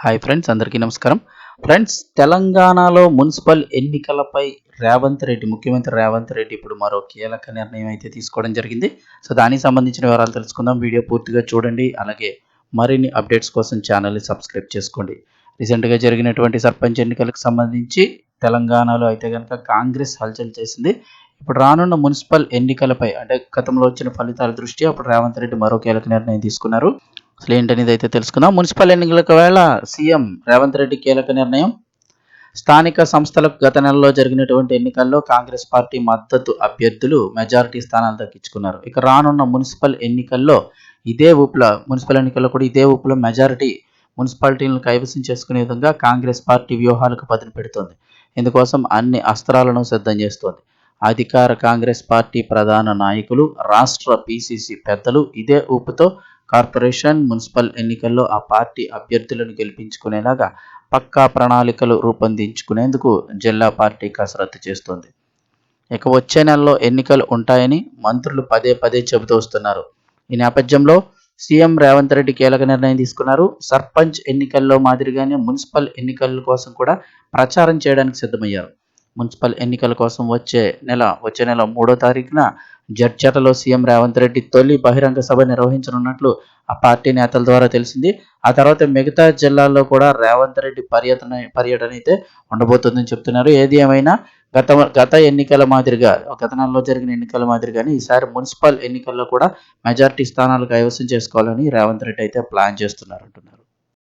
Hi friends అందరికీ నమస్కారం. Friends తెలంగాణలో మున్సిపల్ ఎన్నికలపై రేవంత్ రెడ్డి ముఖ్యమంత్రి రేవంత్ రెడ్డి ఇప్పుడు మరో కీలక నిర్ణయం అయితే తీసుకోవడం జరిగింది. సో దానికి సంబంధించిన వివరాలు తెలుసుకుందాం. వీడియో పూర్తిగా చూడండి. అలాగే మరిన్ని అప్డేట్స్ కోసం ఛానల్ని సబ్స్క్రైబ్ చేసుకోండి. రీసెంట్గా జరిగినటువంటి సర్పంచ్ ఎన్నికలకు సంబంధించి తెలంగాణలో అయితే కనుక కాంగ్రెస్ హల్చల్ చేసింది. ఇప్పుడు రానున్న మున్సిపల్ ఎన్నికలపై అంటే గతంలో వచ్చిన ఫలితాల దృష్ట్యా అప్పుడు రేవంత్ రెడ్డి మరో కీలక నిర్ణయం తీసుకున్నారు. అసలు ఏంటనేది అయితే తెలుసుకుందాం. మున్సిపల్ ఎన్నికలకు వేళ సీఎం రేవంత్ రెడ్డి కీలక నిర్ణయం. స్థానిక సంస్థలకు గత నెలలో జరిగినటువంటి ఎన్నికల్లో కాంగ్రెస్ పార్టీ మద్దతు అభ్యర్థులు మెజారిటీ స్థానాలు దక్కించుకున్నారు. ఇక రానున్న మున్సిపల్ ఎన్నికల్లో ఇదే ఊపులో మున్సిపల్ ఎన్నికల్లో కూడా ఇదే ఊపులో మెజారిటీ మున్సిపాలిటీలను కైవసం చేసుకునే విధంగా కాంగ్రెస్ పార్టీ వ్యూహాలకు పదును పెడుతోంది. ఇందుకోసం అన్ని అస్త్రాలను సిద్ధం చేస్తోంది. అధికార కాంగ్రెస్ పార్టీ ప్రధాన నాయకులు రాష్ట్ర పిసిసి పెద్దలు ఇదే ఊపుతో కార్పొరేషన్ మున్సిపల్ ఎన్నికల్లో ఆ పార్టీ అభ్యర్థులను గెలిపించుకునేలాగా పక్కా ప్రణాళికలు రూపొందించుకునేందుకు జిల్లా పార్టీ కసరత్తు చేస్తోంది. ఇక వచ్చే నెలలో ఎన్నికలు ఉంటాయని మంత్రులు పదే పదే చెబుతూ వస్తున్నారు. ఈ నేపథ్యంలో సీఎం రేవంత్ రెడ్డి కీలక నిర్ణయం తీసుకున్నారు. సర్పంచ్ ఎన్నికల్లో మాదిరిగానే మున్సిపల్ ఎన్నికల కోసం కూడా ప్రచారం చేయడానికి సిద్ధమయ్యారు. మున్సిపల్ ఎన్నికల కోసం వచ్చే నెల వచ్చే నెల మూడో తారీఖున జడ్చర్లలో సీఎం రేవంత్ రెడ్డి తొలి బహిరంగ సభ నిర్వహించనున్నట్లు ఆ పార్టీ నేతల ద్వారా తెలిసింది. ఆ తర్వాత మిగతా జిల్లాల్లో కూడా రేవంత్ రెడ్డి పర్యటన పర్యటన అయితే ఉండబోతుందని చెప్తున్నారు. ఏది ఏమైనా గత గత ఎన్నికల మాదిరిగా గత నెలలో జరిగిన ఎన్నికల మాదిరిగానే ఈసారి మున్సిపల్ ఎన్నికల్లో కూడా మెజార్టీ స్థానాలు కైవసం చేసుకోవాలని రేవంత్ రెడ్డి అయితే ప్లాన్ చేస్తున్నారు అంటున్నారు.